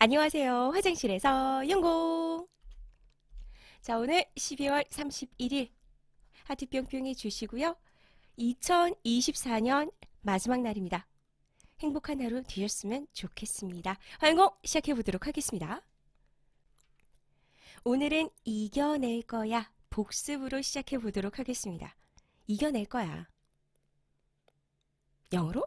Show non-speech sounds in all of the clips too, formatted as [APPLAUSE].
안녕하세요. 화장실에서 연공. 자, 오늘 12월 31일 하트 뿅뿅이 주시고요. 2024년 마지막 날입니다. 행복한 하루 되셨으면 좋겠습니다. 활공 시작해 보도록 하겠습니다. 오늘은 이겨낼 거야. 복습으로 시작해 보도록 하겠습니다. 이겨낼 거야. 영어로?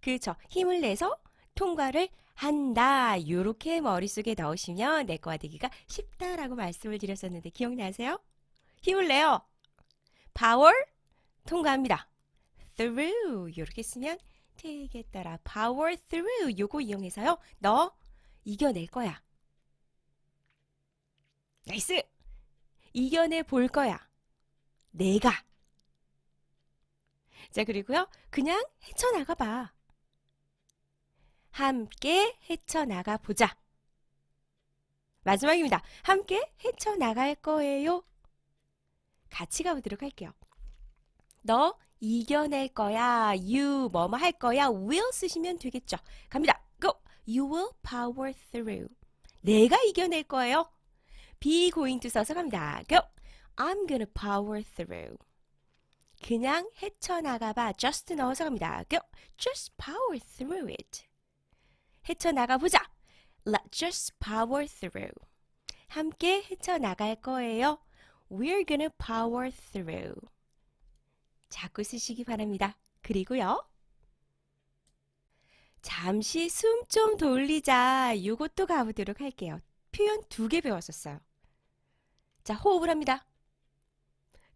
그렇죠. 힘을 내서 통과를 한다. 요렇게 머릿속에 넣으시면 내과가 되기가 쉽다라고 말씀을 드렸었는데 기억나세요? 힘을 내요. power 통과합니다. through 요렇게 쓰면 되겠더라. power through 요거 이용해서요. 너 이겨낼 거야. 나이스. 이겨내 볼 거야. 내가. 자, 그리고요. 그냥 헤쳐나가 봐. 함께 헤쳐나가 보자. 마지막입니다. 함께 헤쳐나갈 거예요. 같이 가보도록 할게요. 너 이겨낼 거야. You 뭐뭐 할 거야. will 쓰시면 되겠죠. 갑니다. Go. You will power through. 내가 이겨낼 거예요. be going to 써서 갑니다. Go. I'm gonna power through. 그냥 헤쳐나가봐. just 넣어서 갑니다. Go. Just power through it. 헤쳐나가 보자. Let's just power through. 함께 헤쳐나갈 거예요. We're gonna power through. 자꾸 쓰시기 바랍니다. 그리고요. 잠시 숨 좀 돌리자. 요것도 가보도록 할게요. 표현 두 개 배웠었어요. 자, 호흡을 합니다.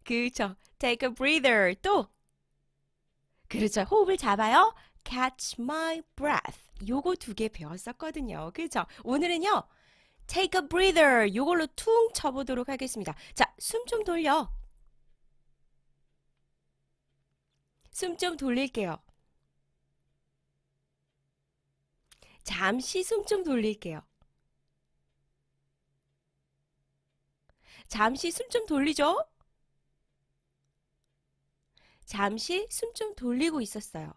그렇죠. Take a breather. 또. 그렇죠. 호흡을 잡아요. Catch my breath. 요거 두 개 배웠었거든요. 그죠? 오늘은요. Take a breather. 요걸로 퉁 쳐보도록 하겠습니다. 자, 숨 좀 돌려. 숨 좀 돌릴게요. 잠시 숨 좀 돌릴게요. 잠시 숨 좀 돌리죠? 잠시 숨 좀 돌리고 있었어요.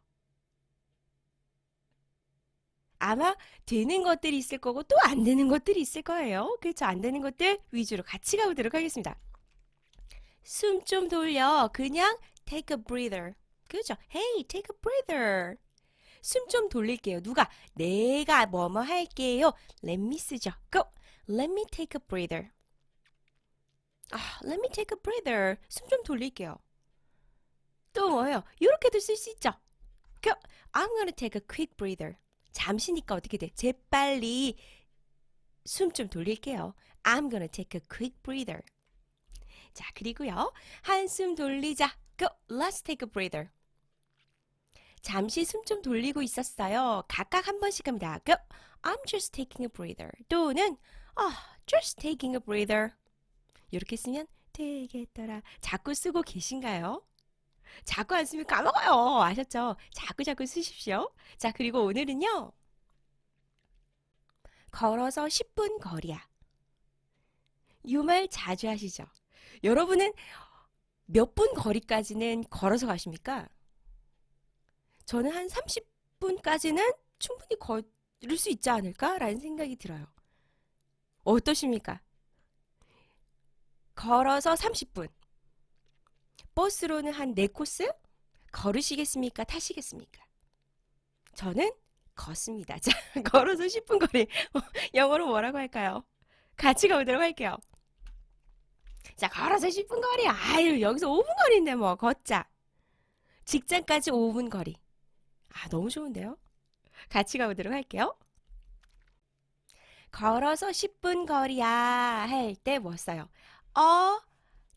아마 되는 것들이 있을 거고 또 안 되는 것들이 있을 거예요. 그렇죠? 안 되는 것들 위주로 같이 가보도록 하겠습니다. 숨 좀 돌려. 그냥 take a breather. 그렇죠? Hey, take a breather. 숨 좀 돌릴게요. 누가? 내가 뭐뭐 할게요. Let me 쓰죠. Go. Let me take a breather. 아, let me take a breather. 숨 좀 돌릴게요. 또 뭐예요? 이렇게도 쓸 수 있죠. Go. I'm gonna take a quick breather. 잠시니까 어떻게 돼? 재빨리 숨 좀 돌릴게요. I'm gonna take a quick breather. 자, 그리고요. 한숨 돌리자. Go. Let's take a breather. 잠시 숨 좀 돌리고 있었어요. 각각 한 번씩 합니다. Go. I'm just taking a breather. 또는 아, just taking a breather. 이렇게 쓰면 되겠더라. 자꾸 쓰고 계신가요? 자꾸 안 쓰면 까먹어요. 아셨죠? 자꾸 자꾸 쓰십시오. 자, 그리고 오늘은요. 걸어서 10분 거리야. 이 말 자주 하시죠? 여러분은 몇 분 거리까지는 걸어서 가십니까? 저는 한 30분까지는 충분히 걸을 수 있지 않을까라는 생각이 들어요. 어떠십니까? 걸어서 30분. 버스로는 한 4코스? 걸으시겠습니까? 타시겠습니까? 저는 걷습니다. [LAUGHS] 자, 걸어서 10분 거리. [LAUGHS] 영어로 뭐라고 할까요? 같이 가보도록 할게요. 자, 걸어서 10분 거리. 아유, 여기서 5분 거리인데 뭐, 걷자. 직장까지 5분 거리. 아, 너무 좋은데요? 같이 가보도록 할게요. 걸어서 10분 거리야 할 때 뭐 써요? 어,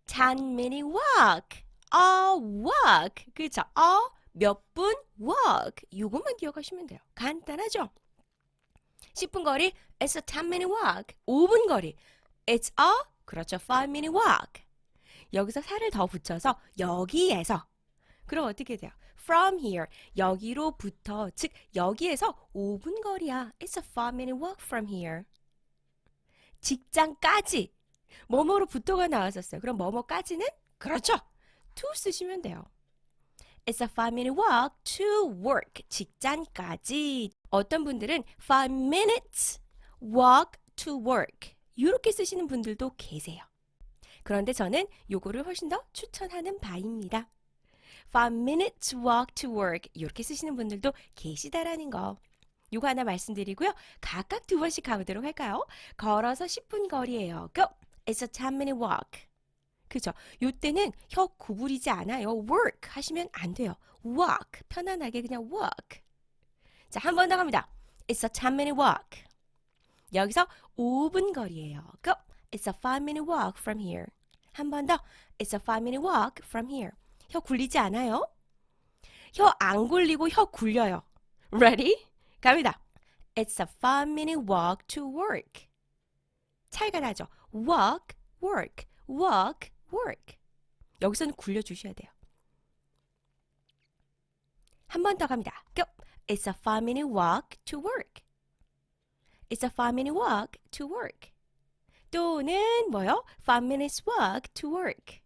10 minute walk. a walk. 그죠? a 몇 분 walk. 요것만 기억하시면 돼요. 간단하죠? 10분 거리 it's a 10 minute walk. 5분 거리 it's a 그렇죠. 5 minute walk. 여기서 살을 더 붙여서 여기에서 그럼 어떻게 돼요? from here 여기로부터 즉 여기에서 5분 거리야. It's a 5 minute walk from here. 직장까지 뭐뭐로 부터가 나왔었어요. 그럼 뭐뭐까지는 그렇죠. to 쓰시면 돼요. It's a five minute walk to work. 직장까지. 어떤 분들은 five minutes walk to work. 이렇게 쓰시는 분들도 계세요. 그런데 저는 요거를 훨씬 더 추천하는 바입니다. five minutes walk to work. 이렇게 쓰시는 분들도 계시다라는 거. 요거 하나 말씀드리고요. 각각 두 번씩 가보도록 할까요? 걸어서 10분 거리예요. Go. It's a 10 minute walk. 그죠? 요때는 혀 구부리지 않아요. work 하시면 안 돼요. walk. 편안하게 그냥 walk. 자, 한 번 더 갑니다. It's a 10 minute walk. 여기서 5분 거리예요. Go. It's a 5 minute walk from here. 한 번 더. It's a 5 minute walk from here. 혀 굴리지 않아요? 혀 안 굴리고 혀 굴려요. Ready? 갑니다. It's a 5 minute walk to work. 차이가 나죠? Walk, work, walk, work. 여기서는 굴려주셔야 돼요. 한 번 더 갑니다. Go. It's a 5 minute walk to work. It's a 5 minute walk to work. 또는 뭐요? 5 minutes walk to work.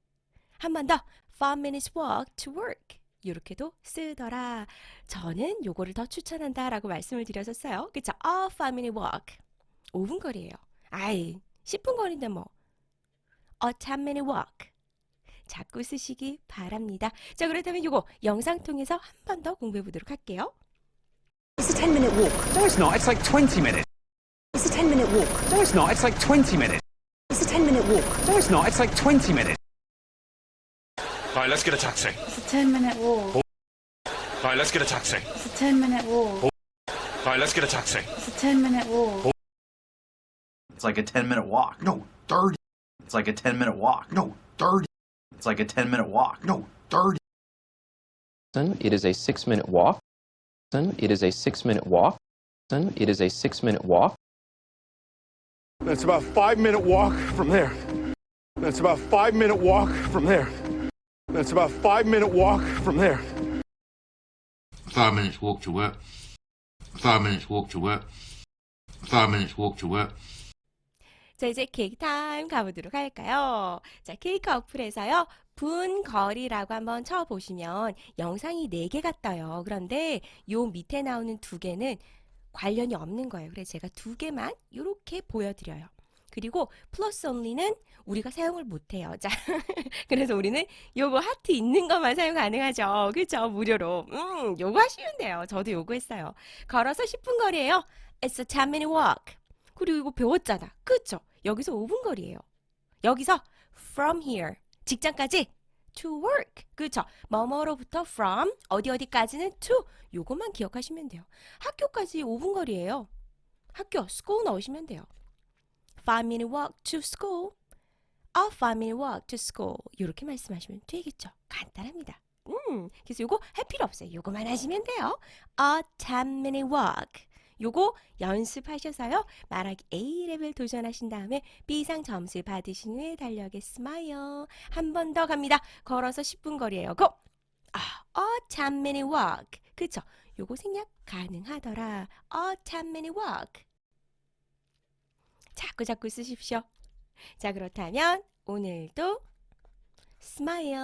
한 번 더. 5 minutes walk to work. 이렇게도 쓰더라. 저는 요거를 더 추천한다라고 말씀을 드렸었어요. 그쵸? A 5 minute walk. 5분 거리예요. 아이, 10분 거리인데 뭐. A 10 minute walk. 자꾸 쓰시기 바랍니다. 자, 그렇다면 요거 영상 통해서 한 번 더 공부해 보도록 할게요. It's a 10 minute walk. No, it's not. It's like 20 minutes. It's a 10 minute walk. No, it's not. It's like 20 minutes. It's a 10 minute walk. No, it's not. It's like 20 minutes. Right, let's get a taxi. It's a 10 minute walk. Right, let's get a taxi. It's a 10 minute walk. Right, let's get a taxi. It's a 10 minute walk. It's like a 10 minute walk. No, 30. It's like a 10 minute walk. No, 30. It's like a 10 minute walk. No, 30. It is a six minute walk. It is a six minute walk. It is a six minute walk. That's about five minute walk from there. That's about five minute walk from there. That's about five minute walk from there. Five minutes walk to work. Five minutes walk to work. Five minutes walk to work. 자, 이제 케이크 타임 가보도록 할까요? 자, 케이크 어플에서요, 분 거리라고 한번 쳐보시면 영상이 4개가 떠요. 그런데 요 밑에 나오는 두 개는 관련이 없는 거예요. 그래서 제가 두 개만 이렇게 보여드려요. 그리고 플러스 only는 우리가 사용을 못해요. 자, [LAUGHS] 그래서 우리는 요거 하트 있는 것만 사용 가능하죠. 그쵸? 무료로. 음, 요거 하시면 돼요. 저도 요거 했어요. 걸어서 10분 거리예요. It's a 10 minute walk. 그리고 이거 배웠잖아. 그쵸? 여기서 5분 거리예요. 여기서 from here 직장까지 to work. 그쵸? 뭐뭐로부터 from 어디 어디까지는 to 요것만 기억하시면 돼요. 학교까지 5분 거리예요. 학교 school 넣으시면 돼요. 5 minute walk to school. A 5 minute walk to school. 이렇게 말씀하시면 되겠죠. 간단합니다. 음, 그래서 요거 할 필요 없어요. 요거만 하시면 돼요. A 10 minute walk. 요거 연습하셔서요. 말하기 A레벨 도전하신 다음에 B상 점수 받으신 후에 달력에 스마일. 한번 더 갑니다. 걸어서 10분 거리예요. 고! 아, a 10 minute walk. 그쵸? 요거 생략 가능하더라. A 10 minute walk. 자꾸 자꾸 쓰십시오. 자, 그렇다면 오늘도 스마일.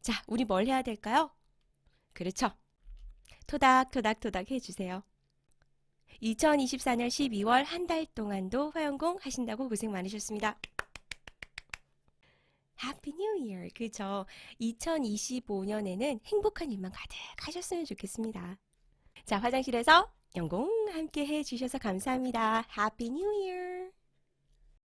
자, 우리 뭘 해야 될까요? 그렇죠. 토닥토닥토닥 해주세요. 2024년 12월 한 달 동안도 화영공 하신다고 고생 많으셨습니다. 해피 뉴 이어. 그죠? 2025년에는 행복한 일만 가득 하셨으면 좋겠습니다. 자, 화장실에서 영공 함께 해 주셔서 감사합니다. 해피 뉴 이어.